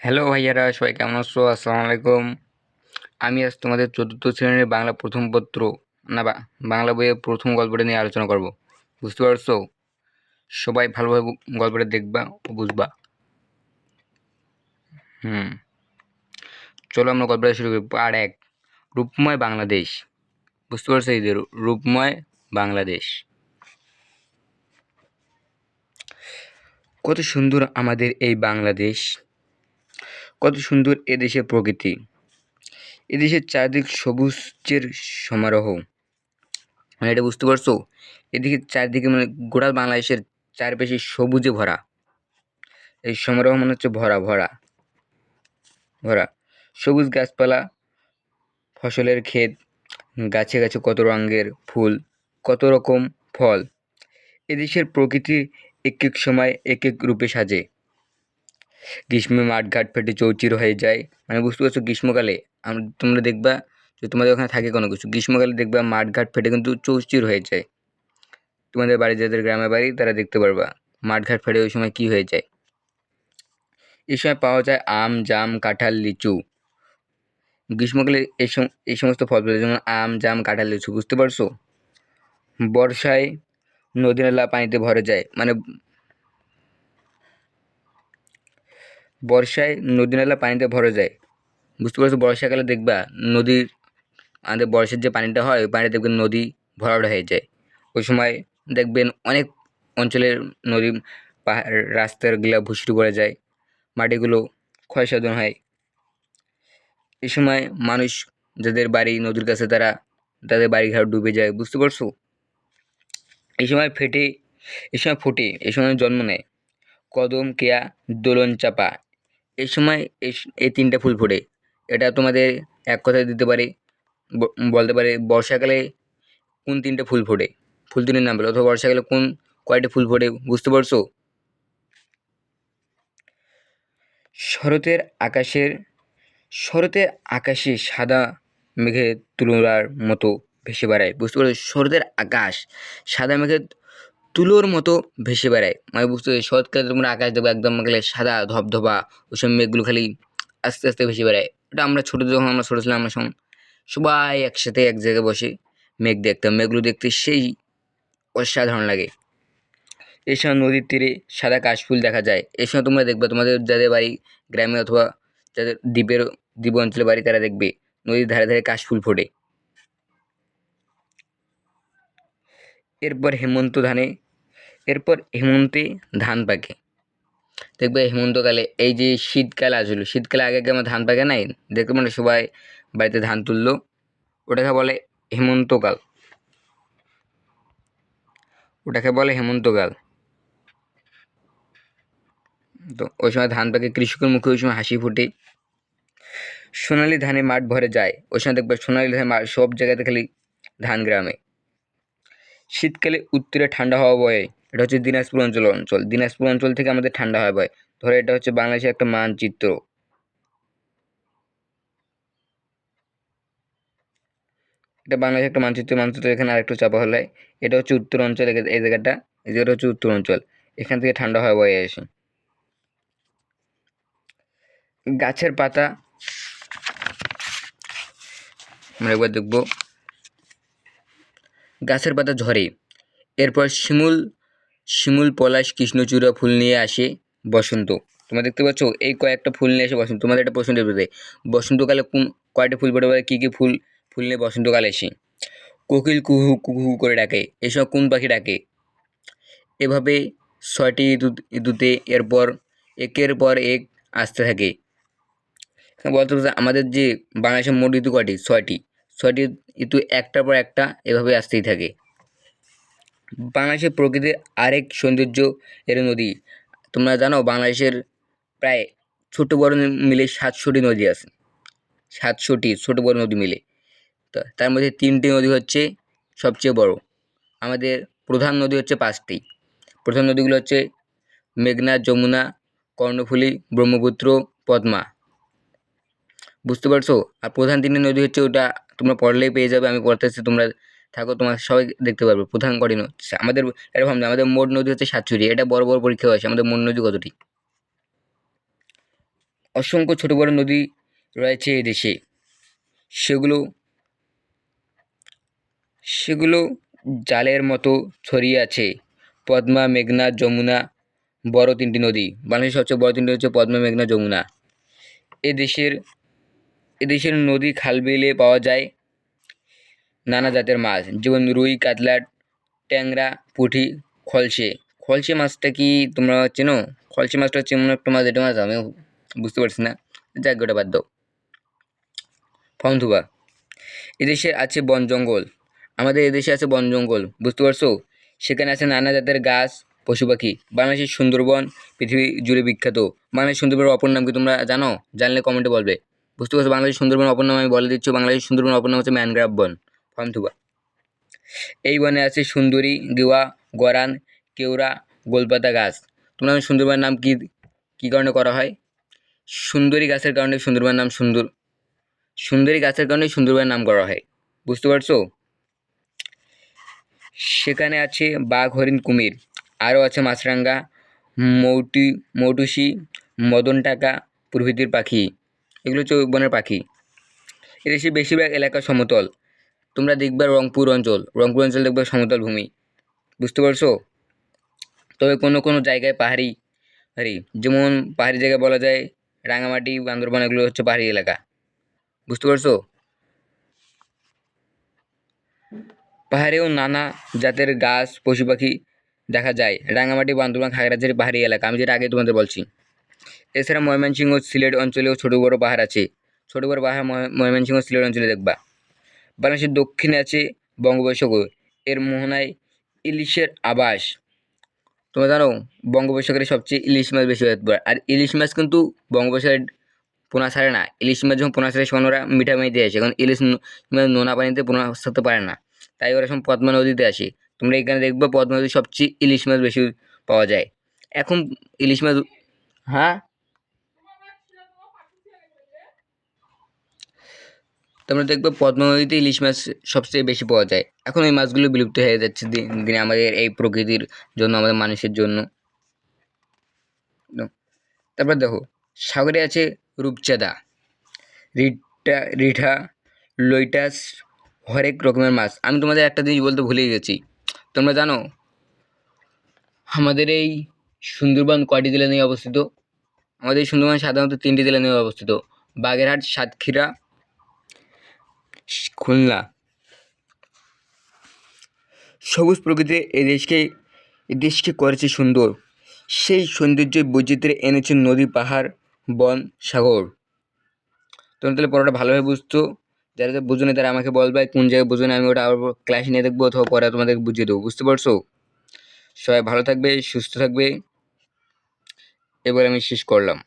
Hello ভাইয়ারা, সবাই কেমন আছো? আসসালামু আলাইকুম। আমি আজ তোমাদের চতুর্থ শ্রেণির বাংলা প্রথম পত্র, না বা বাংলা বইয়ের প্রথম গল্পটা নিয়ে আলোচনা করব। বুঝতে পারছ? সবাই ভালোভাবে গল্পটা দেখবা ও বুঝবা। হুম। চলো আমরা গল্পটা শুরু করি। পার্ট এক, রূপময় বাংলাদেশ। বুঝতে পারছ এই রূপময় বাংলাদেশ। কত সুন্দর আমাদের এই বাংলাদেশ। কত সুন্দর এদেশের প্রকৃতি। এদেশের চারদিক সবুজের সমারোহ। মানে এটা বুঝতে পারছ? এদিকে চারদিকে মানে গোটা বাংলাদেশের চারপাশে সবুজে ভরা। এই সমারোহ মানে হচ্ছে ভরা ভরা। ভরা। সবুজ গাছপালা, ফসলের ক্ষেত, গাছে গাছে কত রঙের ফুল, কত রকম ফল। এদেশের প্রকৃতি এক এক সময় এক এক রূপে সাজে। গ্রীষ্মে মাঠঘাট ফেটে চৌচির হয়ে যায়। মানে বুঝতে পারছ গ্রীষ্মকালে? তোমরা দেখবা যে তোমাদের ওখানে থাকে কোনো কিছু। গ্রীষ্মকালে দেখবা মাঠঘাট ফেটে কিন্তু চৌচির হয়ে যায়। তোমাদের বাড়ি, যাদের গ্রামের বাড়ি, তারা দেখতে পারবা মাঠঘাট ফেটে ওই সময় কী হয়ে যায়। এই সময় পাওয়া যায় আম, জাম, কাঁঠাল, লিচু। গ্রীষ্মকালে এই এই সমস্ত ফল যেমন আম, জাম, কাঁঠাল, লিচু, বুঝতে পারছ? বর্ষায় নদী নালা পানিতে ভরে যায়। মানে বর্ষায় নদী নালা পানিতে ভরে যায়। বুঝতে পারছ? বর্ষাকালে দেখবা নদীর আমাদের বর্ষার যে পানিটা হয়, ওই পানিটা দেখবেন নদী ভরাট হয়ে যায়। ওই সময় দেখবেন অনেক অঞ্চলের নদী পাহাড় রাস্তাগুলা ভুসড়ি পড়ে যায়, মাটিগুলো ক্ষয়সাধন হয়। এই সময় মানুষ যাদের বাড়ি নদীর কাছে, তারা তাদের বাড়িঘর ডুবে যায়, বুঝতে পারছ? এই সময় ফেটে, এই সময় ফোটে, এই সময় জন্ম নেয়। কদম, কেয়া, দোলন, চাপা এই সময় এই এই তিনটা ফুল ফোটে। এটা তোমাদের এক কথায় দিতে পারে বলতে পারে বর্ষাকালে কোন তিনটে ফুল ফোটে? ফুল তিনের নাম বলো, অথবা বর্ষাকালে কোন কয়টা ফুল ফোটে বুঝতে পারছ? শরতের আকাশের, শরতের আকাশে সাদা মেঘের তুলোর মতো ভেসে বেড়ায়, বুঝতে পারছ শরতের আকাশ সাদা মেঘের তুলোর মতো ভেসে বেড়ায়। মানে বুঝতে পারছ শরৎকালে তোমরা আকাশ দেখবে একদম গেলে সাদা ধবধবা, ওইসব মেঘগুলো খালি আস্তে আস্তে ভেসে বেড়ায়। ওটা আমরা ছোটো যখন আমরা ছোটো ছিলাম, আমরা সম- সবাই একসাথে এক জায়গায় বসে মেঘ দেখতাম। মেঘগুলো দেখতে সেই অসাধারণ লাগে। এই সময় নদীর তীরে সাদা কাশফুল দেখা যায়। এই সময় তোমরা দেখবে, তোমাদের যাদের বাড়ি গ্রামে অথবা যাদের দ্বীপের দ্বীপ অঞ্চলে বাড়ি, তারা দেখবে নদীর ধারে ধারে কাশফুল ফোটে। এরপর হেমন্ত ধানে, এরপর হেমন্তে ধান পাকে। দেখবে হেমন্তকালে এই যে শীতকাল আসলো, শীতকালে আগে আগে আমার ধান পাকে নাই? দেখবে মানে সবাই বাড়িতে ধান তুললো। ওটাকে বলে হেমন্তকাল। ওটাকে বলে হেমন্তকাল। তো ওই সময় ধান পাকে, কৃষকের মুখে ওই সময় হাসি ফোটে। সোনালি ধানে মাঠ ভরে যায়। ওই সময় দেখবে সোনালি ধানে সব জায়গাতে খালি ধান গ্রামে। শীতকালে উত্তরে ঠান্ডা হওয়া বয়। এটা হচ্ছে দিনাজপুর অঞ্চল অঞ্চল। দিনাজপুর অঞ্চল থেকে আমাদের ঠান্ডা হাওয়া বয়। ধরো এটা হচ্ছে বাংলাদেশের একটা মানচিত্র। এটা বাংলাদেশের একটা মানচিত্র মানচিত্র এখানে আরেকটু চাপা হলে। এটা হচ্ছে উত্তর অঞ্চল এই জায়গাটা। এই জায়গাটা হচ্ছে উত্তর অঞ্চল। এখান থেকে ঠান্ডা হাওয়া বয়ে আসে গাছের পাতা। আমরা একবার দেখব। গাছের পাতা ঝরে। এরপর শিমুল শিমুল পলাশ কৃষ্ণচূড়া ফুল নিয়ে আসে বসন্ত। তোমরা দেখতে পাচ্ছ, এই কয়েকটা ফুল নিয়ে আসে বসন্ত। তোমাদের একটা প্রশ্ন দেবে বসন্তকালে কোন, কয়টা ফুল বলে কী কী ফুল ফুল নিয়ে বসন্তকালে আসে? কোকিল কুহু কুহু করে ডাকে, এসব কোন পাখি ডাকে? এভাবে ছয়টি ঋতু, ঋতুতে এরপর, একের পর এক আসতে থাকে। বলতে আমাদের যে বাংলাদেশের মোট ঋতু কয়টি? ছয়টি। ছয়টি ঋতু একটার পর একটা এভাবে আসতেই থাকে। বাংলাদেশের প্রকৃতির আরেক সৌন্দর্য এর নদী। তোমরা জানো বাংলাদেশের প্রায় ছোট বড় মিলে সাতশোটি নদী আছে। সাতশোটি ছোট বড় নদী মিলে। তো তার মধ্যে তিনটি নদী হচ্ছে সবচেয়ে বড়। আমাদের প্রধান নদী হচ্ছে পাঁচটি। প্রধান নদীগুলো হচ্ছে মেঘনা, যমুনা, কর্ণফুলী, ব্রহ্মপুত্র, পদ্মা। বুঝতে পারছ? আর প্রধান তিনটি নদী হচ্ছে ওটা তোমরা পড়লেই পেয়ে যাবে, আমি পড়তে পড়তেছি তোমরা থাকো, তোমার সবাই দেখতে পারবে। প্রধান কটি নদী? আমাদের এরকম আমাদের মোট নদী হচ্ছে সাতষট্টি এটা বড় বড় পরীক্ষা হয়েছে, আমাদের মোট নদী কতটি? অসংখ্য ছোট, বড় নদী রয়েছে এই দেশে। সেগুলো সেগুলো জালের মতো ছড়িয়ে আছে। পদ্মা, মেঘনা, যমুনা, বড় তিনটি নদী। বাংলাদেশের সবচেয়ে বড় তিনটি হচ্ছে পদ্মা, মেঘনা, যমুনা। এ দেশের এ দেশের নদী খাল বিলে পাওয়া যায়। নানা জাতের মাছ, যেমন রুই, কাতলা, ট্যাংরা, পুঁটি খলসে খলসে মাছটা কি তোমরা চেনো? খলসে মাছটা হচ্ছে এমন একটা মাছ এটা মাছ আমিও বুঝতে পারছি না। যাক, ওটা বাদ দাও। এদেশে আছে বন জঙ্গল। আমাদের এদেশে আছে বন জঙ্গল, বুঝতে পারছ? সেখানে আছে নানা জাতের গাছ, পশু পাখি। বাংলাদেশের সুন্দরবন পৃথিবী জুড়ে বিখ্যাত। বাংলাদেশের সুন্দরবনের অপর নাম কি তোমরা জানো? জানলে কমেন্টে বলবে। বুঝতে পারছ? বাংলাদেশের সুন্দরবন অপর নাম আমি বলে দিচ্ছি, বাংলাদেশের সুন্দরবন অপর নাম হচ্ছে ম্যানগ্রাভ বন ফর্মথুবা এই বনে আছে সুন্দরী, গেওয়া, গরান, কেওড়া, গোলপাতা গাছ। তোমরা সুন্দরবনের নাম কী কী কারণে করা হয়? সুন্দরী গাছের কারণে সুন্দরবনের নাম সুন্দর, সুন্দরী গাছের কারণে সুন্দরবনের নাম করা হয়। বুঝতে পারছ? সেখানে আছে বাঘ, হরিণ, কুমির। আরও আছে মাছরাঙ্গা মৌটি, মৌটুসি মদন টাকা প্রভৃতির পাখি। এগুলো হচ্ছে বনের পাখি। এদেশে বেশিরভাগ এলাকা সমতল। তোমরা দেখবে রংপুর অঞ্চল। রংপুর অঞ্চল দেখবে সমতল ভূমি। বুঝতে পারছ? তবে কোনো কোনো জায়গায় পাহাড়ি পাহাড়ি, যেমন পাহাড়ি জায়গায় বলা যায়, রাঙামাটি, বান্দরবান, এগুলো হচ্ছে পাহাড়ি এলাকা। বুঝতে পারছ? পাহাড়েও নানা জাতের গাছ, পশু পাখি দেখা যায়। রাঙামাটি, বান্দরবান, খাগড়াছড়ি পাহাড়ি এলাকা। আমি যেটা আগে তোমাদের বলছি। এছাড়া ময়মনসিংহ সিলেট অঞ্চলেও ছোটো বড় পাহাড় আছে। ছোটো বড়ো পাহাড় ময়- ময়মনসিংহ সিলেট অঞ্চলে দেখবা। বাংলাদেশের দক্ষিণে আছে বঙ্গোপসাগর। এর মোহনায় ইলিশের আবাস। তোমরা জানো, বঙ্গোপসাগরে সবচেয়ে ইলিশ মাছ বেশি হতে আর ইলিশ মাছ কিন্তু বঙ্গোপসাগরে পোনা ছাড়ে না। ইলিশ মাছ যখন পোনা ছাড়ে, সেখানে ওরা মিঠা পানিতে আসে। কারণ ইলিশ মাছ নোনা পানিতে পোনা ছাড়তে পারে না। তাই ওরা সব পদ্মা নদীতে আসে। তোমরা এখানে দেখবে পদ্মা নদীর সবচেয়ে ইলিশ মাছ বেশি পাওয়া যায়। এখন ইলিশ মাছ হ্যাঁ? তোমরা দেখবে পদ্মা নদীতে ইলিশ মাছ সবচেয়ে বেশি পাওয়া যায়। এখন এই মাছগুলো বিলুপ্ত হয়ে যাচ্ছে দিন দিনে আমাদের এই প্রকৃতির জন্য, আমাদের মানুষের জন্য। তারপর দেখো, সাগরে আছে রূপচাঁদা রিটা রিঠা, লইটাস, হরেক রকমের মাছ। আমি তোমাদের একটা জিনিস বলতে ভুলে গেছি। তোমরা জানো, আমাদের এই সুন্দরবন কয়টি জেলা নিয়ে অবস্থিত? আমাদের সুন্দরবন সাধারণত তিনটি জেলা নিয়ে অবস্থিত। বাগেরহাট, সাতক্ষীরা খুলনা। সবুজ প্রকৃতি এই দেশকে করেছে সুন্দর। সেই সৌন্দর্য বৈচিত্র্যে এনেছে নদী, পাহাড়, বন, সাগর। তোমরা তাহলে পড়াটা ভালোভাবে বুঝতো যারা যারা বুঝো না তারা আমাকে বলবে কোন জায়গায় বুঝো না আমি ওটা আবার ক্লাস নিয়ে দেখব অথবা পরে তোমাদের বুঝিয়ে দেবো, বুঝতে পারছ? সবাই ভালো থাকবে, সুস্থ থাকবে। এবার আমি শেষ করলাম।